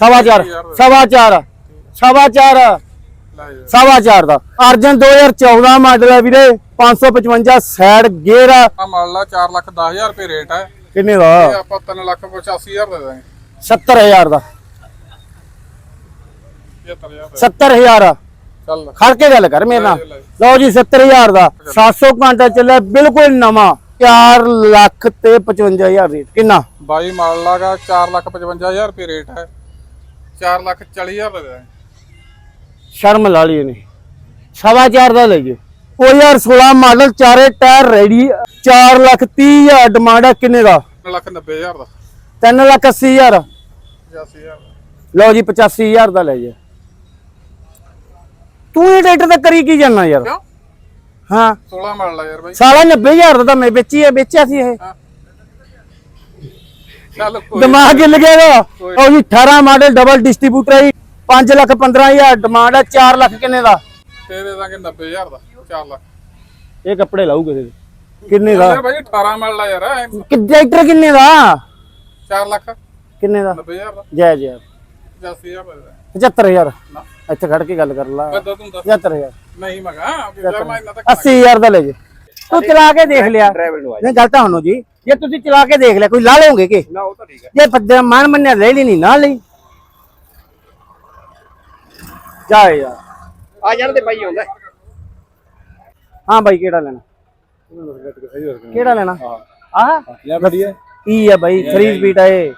ਸਵਾ ਚਾਰ ਸਵਾ ਚਾਰ ਸਵਾ ਚਾਰ। ਲੈ ਜਾ ਸਵਾ ਚਾਰ ਦਾ। ਅਰਜਨ 2014 ਮਾਡਲ ਹੈ ਵੀਰੇ 555 ਸਾਈਡ ਗੇਅਰ ਆ ਮੰਨ ਲਾ 4 ਲੱਖ 10000 ਰੁਪਏ ਰੇਟ ਹੈ। ਕਿੰਨੇ ਦਾ? ਇਹ ਆਪਾਂ 3 ਲੱਖ 85000 ਦੇ ਦਾਂਗੇ। 70000 ਦਾ 75000 ਦੇ। 70000 ਆ। ਚੱਲ। ਖੜ ਕੇ ਗੱਲ ਕਰ ਮੇਰੇ ਨਾਲ। ਲਓ ਜੀ 70000 ਦਾ। 700 ਘੰਟਾ ਚੱਲਿਆ ਬਿਲਕੁਲ ਨਵਾਂ। 4 ਲੱਖ ਤੇ 55000 ਰੇਟ। ਕਿੰਨਾ? ਬਾਈ ਮੰਨ ਲਾਗਾ 4 ਲੱਖ 55000 ਰੁਪਏ ਰੇਟ ਹੈ। 4 ਲੱਖ 40000 ਦੇ ਦਾਂਗੇ। ਸ਼ਰਮ ਲਾ ਲਈ ਇਹਨੇ ਸਵਾ ਚਾਰ ਦਾ ਲੈ ਜੀ ਉਹ ਯਾਰ 16 ਮਾਡਲ ਚਾਰੇ ਟਾਇਰ ਰੈਡੀ 4 ਲੱਖ 30 ਹਜ਼ਾਰ ਡਿਮਾਂਡ ਹੈ ਕਿੰਨੇ ਦਾ? 3 ਲੱਖ 90000 ਦਾ। 3 ਲੱਖ 80 ਹਜ਼ਾਰ। 85000 ਦਾ। ਲਓ ਜੀ 85000 ਦਾ ਲੈ ਜਾ ਤੂੰ ਇਹ ਟਰੈਕਟਰ ਤੇ ਕਰੀ ਕੀ ਜਾਣਾ ਯਾਰ? ਹਾਂ। 16 ਮੰਨ ਲਾ ਯਾਰ ਬਾਈ। ਸਾਲਾ 90000 ਦਾ ਤਾਂ ਮੈਂ ਵੇਚੀ ਹੈ ਵੇਚਿਆ ਸੀ ਇਹ। ਚੱਲ ਕੋਈ ਦਿਮਾਗ ਹਿੱਲ ਗਿਆ ਇਹਦਾ। ਉਹ ਜੀ 18 ਮਾਡਲ ਡਬਲ ਡਿਸਟ੍ਰੀਬਿਊਟਰ ਹੈ 5 ਲੱਖ 15000 ਡਿਮਾਂਡ ਹੈ 4 ਲੱਖ ਕਿੰਨੇ ਦਾ? ਤੇ ਦੇ ਦਾਂਗੇ 90000 ਦਾ 4 ਲੱਖ। ਇਹ ਕੱਪੜੇ ਲਾਊ ਕਿਸੇ ਦੇ ਕਿੰਨੇ ਦਾ? ਯਾਰ ਬਾਈ 18 ਮੰਨ ਲਾ ਯਾਰ ਕਿ ਟਰੈਕਟਰ ਕਿੰਨੇ ਦਾ? 4 ਲੱਖ। ਕਿੰਨੇ ਦਾ? 90000 ਦਾ। ਜੈ ਜੈ। 85000 ਦਾ ਦੇ। ਦਾਂਗੇ 75000 ਨਾ। ਇੱਥੇ ਖੜ ਕੇ ਗੱਲ ਕਰ ਲਾ। ਮੈਂ ਤਾਂ ਤੂੰ ਦੱਸ 75000 ਨਹੀਂ ਮਗਾ ਫਿਰ ਮੈਂ ਇਹਨਾਂ ਤੱਕ 80000 ਦਾ ਲੈ ਜੇ। ਤੂੰ ਚਲਾ ਕੇ ਦੇਖ ਲਿਆ। ਨਹੀਂ ਗੱਲ ਤਾਂ ਹੁਣ ਜੀ। ਜੇ ਤੁਸੀਂ ਚਲਾ ਕੇ ਦੇਖ ਲਿਆ ਕੋਈ ਲਾ ਲਓਗੇ ਕਿ? ਨਾ ਉਹ ਤਾਂ ਠੀਕ ਹੈ। ਜੇ ਮਨ ਮੰਨਿਆ ਲੈ ਲਈ ਨਹੀਂ ਨਾ ਲਈ। ਜਾ ਯਾਰ। ਆ ਜਾਣ ਤੇ ਬਾਈ ਆਉਂਦਾ। ਹਾਂ ਬਾਈ ਕਿਹੜਾ ਲੈਣਾ? ਕਿਹੜਾ ਲੈਣਾ? ਆਹ? ਯਾ ਵਧੀਆ। ਕੀ ਹੈ ਬਾਈ 3 ਸਪੀਡ ਆ ਇਹ।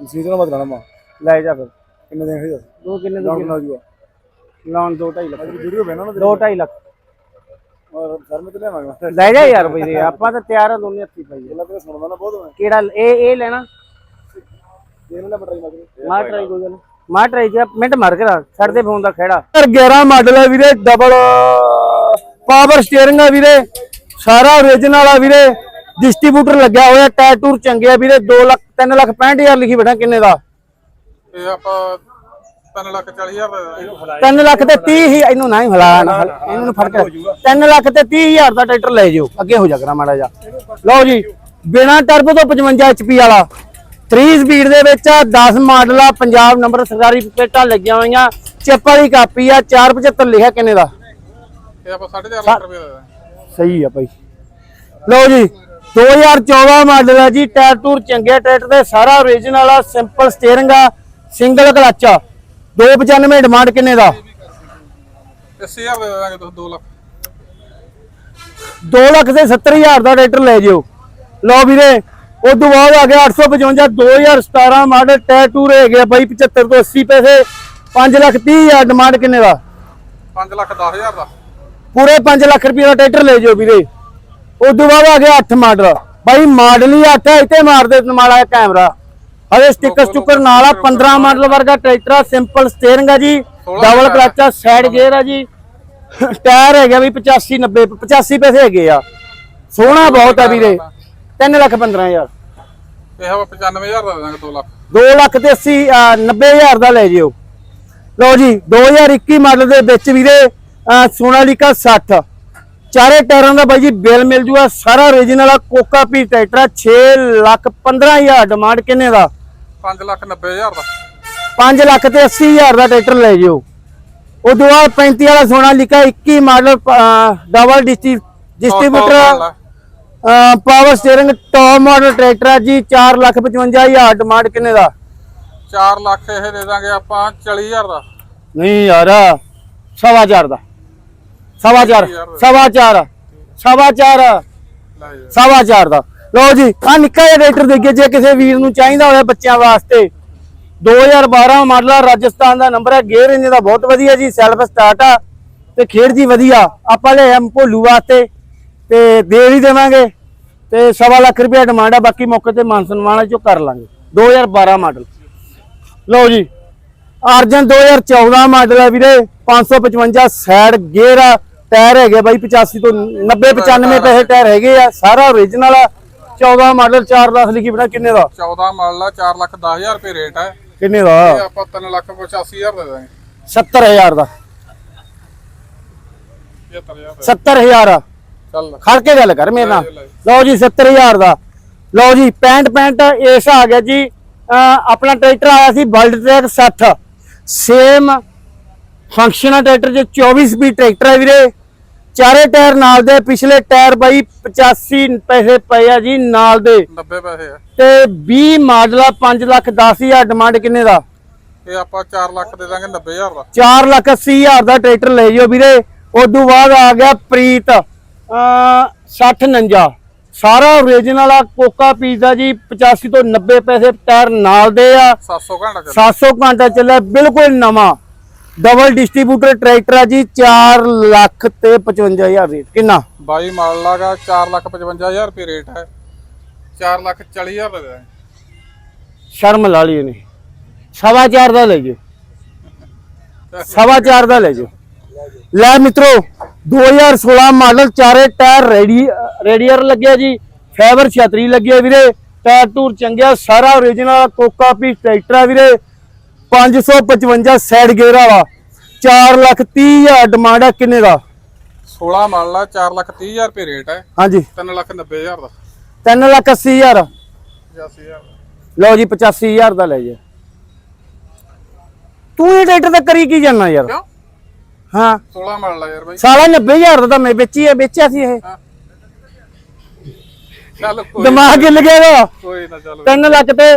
ਸੀਜ਼ਨ ਮਤ ਮਾ ਲੈ ਜਾ ਫਿਰ। ਕਿੰਨੇ ਹੋਈ ਦੋ ਕਿੰਨੇ ਦਾ ਲਾਉਣ 2.5 ਲੱਖ। ਵੀਡੀਓ ਬਣਾ ਨਾ 2.5 ਲੱਖ। ਔਰ ਸਰ ਮੈਂ ਤੇ ਲਿਆਵਾਂਗਾ। ਲੈ ਜਾ ਯਾਰ ਬਈ ਆਪਾਂ ਤਾਂ ਤਿਆਰ ਆ ਦੋਨੇ ਹੱਥੀ ਪਾਈ ਪਹਿਲਾਂ ਤੇ ਸੁਣਦਾ ਨਾ ਬਹੁਤ ਮੈਂ ਕਿਹੜਾ ਇਹ ਇਹ ਲੈਣਾ? ਇਹ ਨਾ ਬਟਰਾਈ ਮਗਰ ਮਾਰ ਟਰਾਈ ਕੋਈ ਗੱਲ ਮਾਰ ਟਰਾਈ ਜਾ ਮਿੰਟ ਮਾਰ ਕੇ ਰੱਖ। ਛੱਡ ਦੇ ਫੋਨ ਦਾ ਖੇੜਾ। 11 ਮਾਡਲ ਹੈ ਵੀਰੇ ਡਬਲ ਪਾਵਰ ਸਟੀਅਰਿੰਗ ਹੈ ਵੀਰੇ। ਸਾਰਾ ਓਰੀਜਨਲ ਆ ਵੀਰੇ। ਡਿਸਟ੍ਰੀਬਿਊਟਰ ਲੱਗਿਆ ਹੋਇਆ ਟਾਇਰ ਟੂਰ ਚੰਗੇ ਆ ਵੀਰੇ। 2 ਲੱਖ 3 ਲੱਖ 65000 ਲਿਖੀ ਬੈਠਾ ਕਿੰਨੇ ਦਾ? ਇਹ ਆਪਾਂ 3 ਲੱਖ 40000 ਦਾ ਦੇ ਦਾਂਗੇ 3 ਲੱਖ ਤੇ 30 ਹੀ ਇਹਨੂੰ ਨਾ ਹੀ ਹਲਾ ਨਾ ਹਲਾ, ਇਹਨੂੰ ਫੜ ਕੇ 3 ਲੱਖ ਤੇ 30000 ਦਾ ਟਰੈਕਟਰ ਲੈ ਜਿਓ ਅੱਗੇ ਹੋ ਜਾ ਕਰਾ ਮਾੜਾ ਜਾ ਲਓ ਜੀ ਬਿਨਾ ਟਰਬੋ ਤੋਂ 55 ਐਚਪੀ ਵਾਲਾ। 3 ਸਪੀਡ ਦੇ ਵਿੱਚ ਆ 10 ਮਾਡਲ ਆ ਪੰਜਾਬ ਨੰਬਰ ਸਰਕਾਰੀ ਪਲੇਟਾਂ ਲੱਗੀਆਂ ਹੋਈਆਂ। ਚਿੱਪ ਵਾਲੀ ਕਾਪੀ ਆ 475 ਲਿਖਿਆ ਕਿੰਨੇ ਦਾ? ਇਹ ਆਪਾਂ 4.5 ਲੱਖ ਰੁਪਏ ਦਾ ਸਹੀ ਆ ਭਾਈ। ਲਓ ਜੀ 2014 ਮਾਡਲ ਆ ਜੀ ਟਾਇਰ ਟੂਰ ਚੰਗੇ ਟਰੈਕਟਰ ਦੇ ਸਾਰਾ ਓਰੀਜਨਲ ਆ ਸਿੰਪਲ ਸਟੀਅਰਿੰਗ ਆ ਸਿੰਗਲ ਕਲਚ ਆ। 295 ਡਿਮਾਂਡ ਕਿੰਨੇ ਦਾ? 80000 ਦੇ ਦਾਂਗੇ ਤੁਸੀਂ 2 ਲੱਖ। 2 ਲੱਖ ਤੇ 70000 ਦਾ ਟਰੈਕਟਰ ਲੈ ਜਿਓ। ਲਓ ਵੀਰੇ ਉਸ ਤੋਂ ਬਾਅਦ ਆ ਗਿਆ 855 2017 ਮਾਡਲ ਟਾਇਰ ਟੂਰ ਹੋ ਗਿਆ ਬਾਈ 75 ਤੋਂ 80 ਪੈਸੇ 5 ਲੱਖ 30 ਹਜ਼ਾਰ ਡਿਮਾਂਡ ਕਿੰਨੇ ਦਾ? 5 ਲੱਖ 10000 ਦਾ। ਪੂਰੇ 5 ਲੱਖ ਰੁਪਏ ਦਾ ਟਰੈਕਟਰ ਲੈ ਜਿਓ ਵੀਰੇ। ਉਸ ਤੋਂ ਬਾਅਦ ਆ ਗਿਆ 8 ਮਾਡਲ। ਬਾਈ ਮਾਡਲ ਹੀ 8 ਹੈ ਇੱਥੇ ਮਾਰ ਦੇ ਮਾੜਾ ਕੈਮਰਾ। ਹਲੇ ਸਟicker ਸਟੁੱਕਰ ਨਾਲ ਆ 15 ਮਾਡਲ ਵਰਗਾ ਟਰੈਕਟਰ ਆ ਸਿੰਪਲ ਸਟੀਅਰਿੰਗ ਆ ਜੀ ਡਬਲ ਕਲਚ ਆ ਸਾਈਡ ਗੇਅਰ ਆ ਜੀ। ਟਾਇਰ ਹੈਗਾ ਵੀ 85 90 85 ਪੈਸੇ ਹੈਗੇ ਆ। ਸੋਹਣਾ ਬਹੁਤ ਆ ਵੀਰੇ 3 ਲੱਖ 15000 ਇਹ ਆਪਾਂ 95000 ਦਾ ਦੇ ਦਾਂਗੇ 2 ਲੱਖ। 2 ਲੱਖ ਤੇ 80 90000 ਦਾ ਲੈ ਜਿਓ। ਲਓ ਜੀ 2021 ਮਾਡਲ ਦੇ ਵਿੱਚ ਵੀਰੇ ਅਹ, ਸੋਨਾਲੀਕਾ 60 ਚਾਰੇ ਟਾਇਰਾਂ ਦਾ ਬਾਈ ਜੀ ਬਿੱਲ ਮਿਲ ਜੂਗਾ ਸਾਰਾ ਓਰੀਜਨਲ ਆ ਕੋਕਾ ਪੀ ਟਰੈਕਟਰ ਆ, 6 ਲੱਖ 15000 ਡਿਮਾਂਡ ਕਿੰਨੇ ਦਾ? 5 ਲੱਖ 90000 ਦਾ। 5 ਲੱਖ ਤੇ 80000 ਦਾ ਟਰੈਕਟਰ ਲੈ ਜਿਓ। ਉਦੋਂ ਬਾਅਦ 35 ਵਾਲਾ Sonalika 21 model double distributor power steering top model tractor ਆ ਜੀ 4 ਲੱਖ 55000 ਡਿਮਾਂਡ ਕਿੰਨੇ ਦਾ? 4 ਲੱਖ ਇਹ ਦੇ ਦਾਂਗੇ ਆਪਾਂ 40000 ਦਾ। ਨਹੀਂ ਯਾਰ ਸਵਾ ਚਾਰ ਦਾ। ਸਵਾ ਚਾਰ ਸਵਾ ਚਾਰ ਸਵਾ ਚਾਰ ਲੈ ਜਾ। ਸਵਾ ਚਾਰ ਦਾ। ਲਓ ਜੀ ਆ ਨਿੱਕਾ ਜਿਹਾ ਰੇਟਰ ਦੇਖੀਏ, ਜੇ ਕਿਸੇ ਵੀਰ ਨੂੰ ਚਾਹੀਦਾ ਹੋਵੇ ਬੱਚਿਆਂ ਵਾਸਤੇ। 2012 ਮਾਡਲ ਆ, ਰਾਜਸਥਾਨ ਦਾ ਨੰਬਰ ਹੈ, ਗੇਅਰ ਇੰਜਨ ਦਾ ਬਹੁਤ ਵਧੀਆ ਜੀ ਸੈਲਫ ਸਟਾਰਟ ਆ, ਤੇ ਖੇਡ ਜੀ ਵਧੀਆ। ਆਪਾਂ ਲੈ ਆਮ ਭੋਲੂ ਵਾਸਤੇ, ਤੇ ਦੇ ਵੀ ਦੇਵਾਂਗੇ, ਤੇ ਸਵਾ ਲੱਖ ਰੁਪਏ ਡਿਮਾਂਡ ਆ, ਬਾਕੀ ਮੌਕੇ ਤੇ ਮਾਨ ਸਨਮਾਨ ਚੋਂ ਕਰ ਲਾਂਗੇ। 2012 ਮਾਡਲ। ਲਓ ਜੀ, ਅਰਜਨ 2014 ਮਾਡਲ ਹੈ ਵੀਰੇ 555 ਸਾਈਡ ਗੇਅਰ ਆ ਟਾਇਰ ਹੈਗੇ ਬਾਈ 85 ਤੋਂ 90 95 ਪੈਸੇ ਟਾਇਰ ਹੈਗੇ ਆ, ਸਾਰਾ ਓਰੀਜਨਲ ਆ। 14 ਮਾਡਲ 4 ਲੱਖ ਲਿਖੀ ਬਣਾ ਕਿੰਨੇ ਦਾ? 14 ਮੰਨ ਲਾ 4 ਲੱਖ 10000 ਰੁਪਏ ਰੇਟ ਹੈ ਕਿੰਨੇ ਦਾ? ਇਹ ਆਪਾਂ 3 ਲੱਖ 85000 ਦੇ ਦਾਂਗੇ। 70000 ਦਾ। 75000 ਦਾ। 70000 ਆ। ਚੱਲ। ਖੜ ਕੇ ਗੱਲ ਕਰ ਮੇਰੇ ਨਾਲ। ਲਓ ਜੀ 70000 ਦਾ। ਲਓ ਜੀ 65 65 ਇਸ ਆ ਗਿਆ ਜੀ। ਆਪਣਾ ਟਰੈਕਟਰ ਆਇਆ ਸੀ world track 60 same functional tractor ਚ 24 ਸਪੀਡ ਟਰੈਕਟਰ ਹੈ ਵੀਰੇ। ਚਾਰੇ ਟਾਇਰ ਨਾਲ ਦੇ ਪਿਛਲੇ ਟਾਇਰ ਬਾਈ 85 ਪੈਸੇ ਪਏ ਆ ਜੀ ਨਾਲ ਦੇ। 90 ਪੈਸੇ ਆ। ਤੇ 20 ਮਾਡਲ ਆ 5 ਲੱਖ 10 ਹਜ਼ਾਰ ਡਿਮਾਂਡ ਕਿੰਨੇ ਦਾ? ਇਹ ਆਪਾਂ 4 ਲੱਖ ਦੇ ਦਾਂਗੇ 90000 ਦਾ। 4 ਲੱਖ 80 ਹਜ਼ਾਰ ਦਾ ਟਰੈਕਟਰ ਲੈ ਜਿਓ ਵੀਰੇ। ਉਦੋਂ ਬਾਅਦ ਆ ਗਿਆ ਪ੍ਰੀਤ ਅ 60 49 ਸਾਰਾ ਓਰੀਜਨਲ ਆ ਕੋਕਾ ਪੀਸ ਦਾ ਜੀ 85 ਤੋਂ 90 ਪੈਸੇ ਟਾਇਰ ਨਾਲ ਦੇ ਆ। 700 ਘੰਟਾ ਚੱਲ 700 ਘੰਟਾ ਚੱਲਿਆ ਬਿਲਕੁਲ ਨਵਾਂ। ਡਬਲ ਡਿਸਟ੍ਰੀਬਿਊਟਰ ਟਰੈਕਟਰ ਆ ਜੀ 4 ਲੱਖ ਤੇ 55000 ਰੇਟ। ਕਿੰਨਾ? 22 ਮਾਡਲ ਆਗਾ 4 ਲੱਖ 55000 ਰੁਪਏ ਰੇਟ ਹੈ। 4 ਲੱਖ 40000 ਦਾ ਦੇ ਦਾਂਗੇ ਸ਼ਰਮ ਲਾ ਲਈ ਇਹਨੇ। ਸਵਾ ਚਾਰ ਦਾ ਲੈ ਜਿਓ। ਸਵਾ ਦਾ ਲੈ ਜਿਓ। ਲੈ ਮਿੱਤਰੋ 2016 ਮਾਡਲ ਚਾਰੇ ਟਾਇਰ ਰੇਡੀ ਰੇਡੀਅਰ ਲੱਗਿਆ ਜੀ। ਫਾਈਬਰ ਛਤਰੀ ਲੱਗੀ ਹੈ ਵੀਰੇ। ਟਾਇਰ ਟੂਰ ਚੰਗਿਆ ਸਾਰਾ ਓਰੀਜਨਲ ਕੋਕਾ ਪੀ ਟਰੈਕਟਰ ਆ ਵੀਰੇ। 555 ਸਾਈਡ ਗੇਅਰ ਵਾਲਾ 4 ਲੱਖ 30 ਹਜ਼ਾਰ ਡਿਮਾਂਡ ਆ ਕਿੰਨੇ ਦਾ? 16 ਮਾਡਲ ਆ 4 ਲੱਖ 30000 ਰੁਪਏ ਰੇਟ ਹੈ ਹਾਂਜੀ। 3 ਲੱਖ 90000 ਦਾ। 3 ਲੱਖ 80 ਹਜ਼ਾਰ। 85000 ਦਾ। ਲਓ ਜੀ 85000 ਦਾ ਲੈ ਜਾ ਤੂੰ ਇਹ ਟਰੈਕਟਰ ਤੇ ਕਰੀ ਕੀ ਜਾਣਾ ਯਾਰ? ਹਾਂ। 16 ਮਾਡਲ ਆ ਯਾਰ ਬਾਈ। ਸਾਲਾ 90000 ਦਾ ਤਾਂ ਮੈਂ ਵੇਚੀ ਹੈ ਵੇਚਿਆ ਸੀ ਇਹ। ਚੱਲ ਦਿਮਾਗ ਹਿੱਲ ਗਿਆ। ਕੋਈ ਨਾ ਚੱਲ 3 ਲੱਖ ਤੇ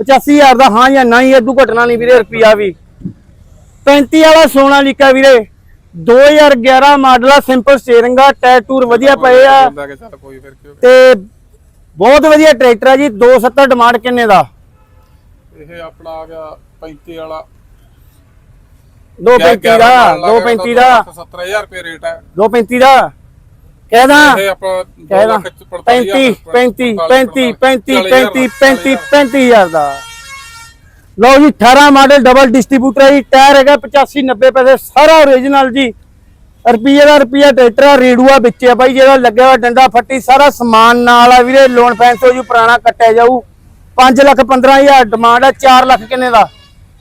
85000 ਦਾ ਹਾਂ ਜਾਂ ਨਹੀਂ ਇਹ ਘਟਣਾ ਨਹੀਂ ਵੀਰੇ ਰੁਪਿਆ ਵੀ। 35 ਵਾਲਾ ਸੋਨਾ ਲਿਕਾ ਵੀਰੇ। 2011 ਮਾਡਲ ਆ ਸਿੰਪਲ ਸਟੀਅਰਿੰਗ ਆ ਟਾਇਰ ਟੂਰ ਵਧੀਆ ਪਏ ਆ। ਤੇ ਬਹੁਤ ਵਧੀਆ ਟਰੈਕਟਰ ਆ ਜੀ 270 ਡਿਮਾਂਡ ਕਿੰਨੇ ਦਾ? ਇਹ ਆਪਣਾ ਆ ਗਿਆ 35 ਵਾਲਾ। 235 ਦਾ 235 ਦਾ 70000 ਰੁਪਏ ਰੇਟ ਹੈ 235 ਦਾ। ਕਹਿਦਾ ਇਹ ਆਪਾਂ 2 ਕਹਿਦਾ ਲੱਖ 35 35 35 35 35 35 35000 ਦਾ। ਲਓ ਜੀ 18 ਮਾਡਲ ਡਬਲ ਡਿਸਟ੍ਰੀਬਿਊਟਰ ਹੈ ਜੀ ਟਾਇਰ ਹੈਗਾ 85 90 ਪੈਸੇ ਸਾਰਾ ਓਰੀਜਨਲ ਜੀ। ਰੁਪਈਏ ਦਾ ਰੁਪਈਆ ਟਰੈਕਟਰ ਆ ਰੇਡੂਆ ਵਿੱਚ ਆ ਬਾਈ ਜਿਹੜਾ ਲੱਗਿਆ ਹੋਇਆ ਡੰਡਾ ਫੱਟੀ ਸਾਰਾ ਸਮਾਨ ਨਾਲ ਆ ਵੀਰੇ ਲੋਨ ਫੈਂਸ ਹੋ ਜੂ ਪੁਰਾਣਾ ਕੱਟਿਆ ਜਾਊ। 5 ਲੱਖ 15000 ਡਿਮਾਂਡ ਆ 4 ਲੱਖ ਕਿੰਨੇ ਦਾ?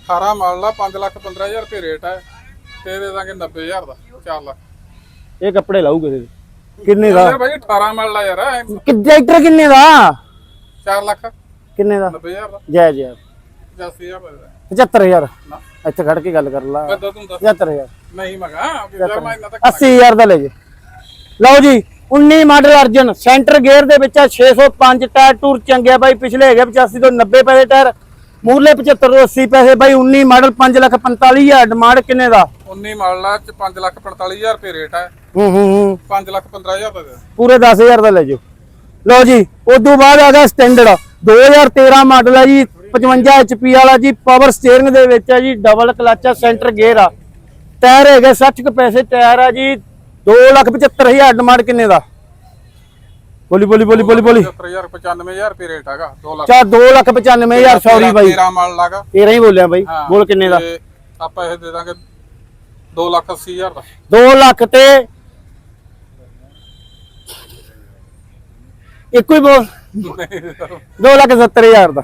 18 ਮਾਡਲ ਆ 5 ਲੱਖ 15000 ਰੁਪਏ ਰੇਟ ਹੈ ਤੇ ਦੇ ਦਾਂਗੇ 90000 ਦਾ 4 ਲੱਖ। ਇਹ ਕੱਪੜੇ ਲਾਊ ਕਿਸੇ ਦੇ ਕਿੰਨੇ ਦਾ? ਬਾਈ 18 ਮਾਡਲ ਆ ਯਾਰ ਕਿ ਟਰੈਕਟਰ ਕਿੰਨੇ ਦਾ? 4 ਲੱਖ। ਕਿੰਨੇ ਦਾ? 90000 ਦਾ। ਜੈ ਜੈ। 85000 ਦਾ। 75000 ਨਾ। ਇੱਥੇ ਖੜ ਕੇ ਗੱਲ ਕਰ ਲਾ। ਬੰਦਾ ਤੂੰ ਦੱਸ 75000 ਨਹੀਂ ਮਗਾ ਯਾਰ ਮੈਂ ਇੰਨਾ ਤੱਕ 80000 ਦਾ ਲੈ ਜੇ। ਲਓ ਜੀ 19 ਮਾਡਲ ਅਰਜਨ ਸੈਂਟਰ ਗੇਅਰ ਦੇ ਵਿੱਚ ਆ 605 ਟਾਇਰ ਟੂਰ ਚੰਗਿਆ ਬਾਈ ਪਿਛਲੇ ਹੈਗੇ 85 ਤੋਂ 90 ਪੈਸੇ ਟਾਇਰ। ਮੂਰਲੇ 75 ਤੋਂ 80 ਪੈਸੇ ਬਾਈ 19 ਮਾਡਲ 5 ਲੱਖ 45000 ਡਿਮਾਂਡ ਕਿੰਨੇ ਦਾ? 19 ਮਾਡਲ ਆ ਚ 5 ਲੱਖ 45000 ਰੁਪਏ ਰੇਟ ਹੈ ਹੂੰ ਹੂੰ ਹੂੰ। 5 ਲੱਖ 15000 ਦਾ ਦੇ। ਪੂਰੇ 10000 ਦਾ ਲੈ ਜਾਓ। ਲਓ ਜੀ ਉਦੋਂ ਬਾਅਦ ਆ ਗਿਆ ਸਟੈਂਡਰਡ 2013 ਮਾਡਲ ਹੈ ਜੀ 55 HP ਵਾਲਾ ਜੀ ਪਾਵਰ ਸਟੀਅਰਿੰਗ ਦੇ ਵਿੱਚ ਹੈ ਜੀ ਡਬਲ ਕਲਚ ਆ ਸੈਂਟਰ ਗੇਅਰ ਆ। ਟਾਇਰ ਹੈਗੇ 60 ਕੁ ਪੈਸੇ ਟਾਇਰ ਆ ਜੀ 275000 ਡਿਮਾਂਡ ਕਿੰਨੇ ਦਾ? ਬੋਲੀ ਬੋਲੀ ਬੋਲੀ ਬੋਲੀ ਬੋਲੀ। 75000 95000 ਰੁਪਏ ਰੇਟ ਹੈਗਾ 2 ਲੱਖ। ਚਾ 295000 ਸੌਰੀ ਬਾਈ। 13 ਮਾਡਲ ਆਗਾ ਤੇਰਾ ਹੀ ਬੋਲਿਆ ਬਾਈ ਬੋਲ ਕਿੰਨੇ ਦਾ? ਤੇ ਆਪਾਂ ਇਹ ਦੇ ਦਾਂਗੇ 2 ਲੱਖ 80000 ਦਾ। 2 ਲੱਖ ਤੇ ਇੱਕੋ ਹੀ ਬੋਲ। 2 ਲੱਖ 70000 ਦਾ।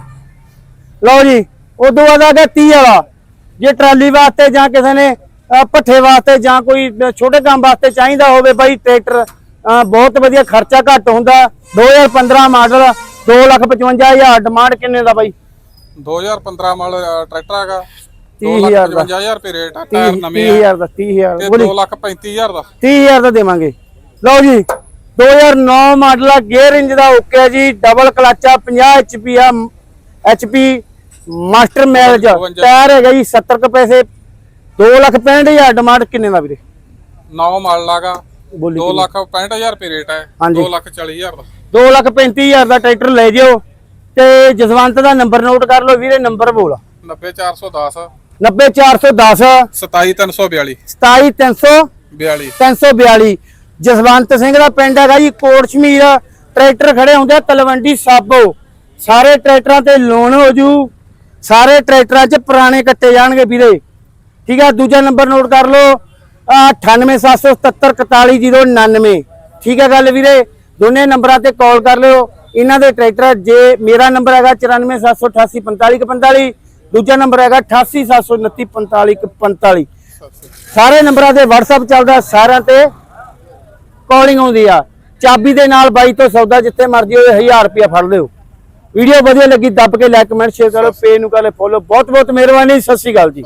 ਲਓ ਜੀ ਉਦੋਂ ਬਾਅਦ ਆ ਗਿਆ 30 ਵਾਲਾ। ਜੇ ਟਰਾਲੀ ਵਾਸਤੇ ਜਾਂ ਕਿਸੇ ਨੇ ਅਹ, ਭੱਠੇ ਵਾਸਤੇ ਜਾਂ ਕੋਈ ਛੋਟੇ ਕੰਮ ਵਾਸਤੇ ਚਾਹੀਦਾ ਹੋਵੇ ਬਾਈ ਟਰੈਕਟਰ ਬਹੁਤ ਵਧੀਆ ਖਰਚਾ ਘੱਟ ਹੁੰਦਾ। 2015 ਮਾਡਲ 255000 ਡਿਮਾਂਡ ਕਿੰਨੇ ਦਾ ਬਾਈ? 2015 ਮਾਡਲ ਟਰੈਕਟਰ ਹੈਗਾ। 30000 ਦਾ। 2,55,000 ਰੁਪਏ ਰੇਟ ਆ ਟਾਇਰ 30 ਨਵੇਂ ਆ। 30000 ਦਾ 30000 ਤੇ ਬੋਲੀ। 2 ਲੱਖ 35000 ਦਾ। 30000 ਦਾ ਦੇਵਾਂਗੇ। ਲਓ ਜੀ 2009 ਮਾਡਲ ਆ ਗੇਅਰ ਇੰਜ ਦਾ ਓਕੇ ਆ ਜੀ ਡਬਲ ਕਲਚ ਆ 50 HP ਆ HP ਮਾਸਟਰ ਮੈਲਜ 52 ਟਾਇਰ ਹੈਗਾ ਜੀ 70 ਕੁ ਪੈਸੇ 2 ਲੱਖ 65000 ਡਿਮਾਂਡ ਕਿੰਨੇ ਦਾ ਵੀਰੇ? 9 ਮਾਡਲ ਆਗਾ। ਬੋਲੀ 2 ਲੱਖ 65000 ਰੁਪਏ ਰੇਟ ਹੈ ਹਾਂਜੀ। 2 ਲੱਖ 40000 ਦਾ। 2 ਲੱਖ 35000 ਦਾ ਟਰੈਕਟਰ ਲੈ ਜਿਓ। ਤੇ ਜਸਵੰਤ ਦਾ ਨੰਬਰ ਨੋਟ ਕਰ ਲਓ ਵੀਰੇ ਨੰਬਰ ਬੋਲ। 90410 90410 27342 27300 42 342 ਜਸਵੰਤ ਸਿੰਘ ਦਾ ਪਿੰਡ ਹੈਗਾ ਜੀ ਕੋਟ ਸ਼ਮੀਰ ਟਰੈਕਟਰ ਖੜੇ ਹੁੰਦੇ ਆ ਤਲਵੰਡੀ ਸਾਬੋ। ਸਾਰੇ ਟਰੈਕਟਰਾਂ ਤੇ ਲੋਨ ਹੋ ਜੂ। ਸਾਰੇ ਟਰੈਕਟਰਾਂ 'ਚ ਪੁਰਾਣੇ ਕੱਟੇ ਜਾਣਗੇ ਵੀਰੇ। ਠੀਕ ਆ ਦੂਜਾ ਨੰਬਰ ਨੋਟ ਕਰ ਲਓ। 9877741099 ਠੀਕ ਹੈ ਗੱਲ ਵੀਰੇ। ਦੋਨੇ ਨੰਬਰਾਂ ਤੇ ਕਾਲ ਕਰ ਲਿਓ। ਇਹਨਾਂ ਦੇ ਟਰੈਕਟਰ ਜੇ ਮੇਰਾ ਨੰਬਰ ਹੈਗਾ 9478845545 ਦੂਜਾ ਨੰਬਰ ਹੈਗਾ 8879454545 ਸਾਰੇ ਨੰਬਰਾਂ ਤੇ WhatsApp ਚੱਲਦਾ ਸਾਰਿਆਂ ਤੇ ਕਾਲਿੰਗ ਆਉਂਦੀ ਆ। ਚਾਬੀ ਦੇ ਨਾਲ ਬਾਈ ਤੋਂ ਸੌਦਾ ਜਿੱਥੇ ਮਰਜ਼ੀ ਹੋਵੇ 1000 ਰੁਪਇਆ ਫੜ ਲਿਓ। ਵੀਡੀਓ ਵਧੀਆ ਲੱਗੀ ਦੱਬ ਕੇ ਲਾਈਕ ਕਮੈਂਟ ਸ਼ੇਅਰ ਕਰੋ ਪੇਜ ਨੂੰ ਕਰ ਲੈ ਫੋਲੋ ਬਹੁਤ ਬਹੁਤ ਮਿਹਰਬਾਨੀ ਸਤਿ ਸ਼੍ਰੀ ਅਕਾਲ ਜੀ।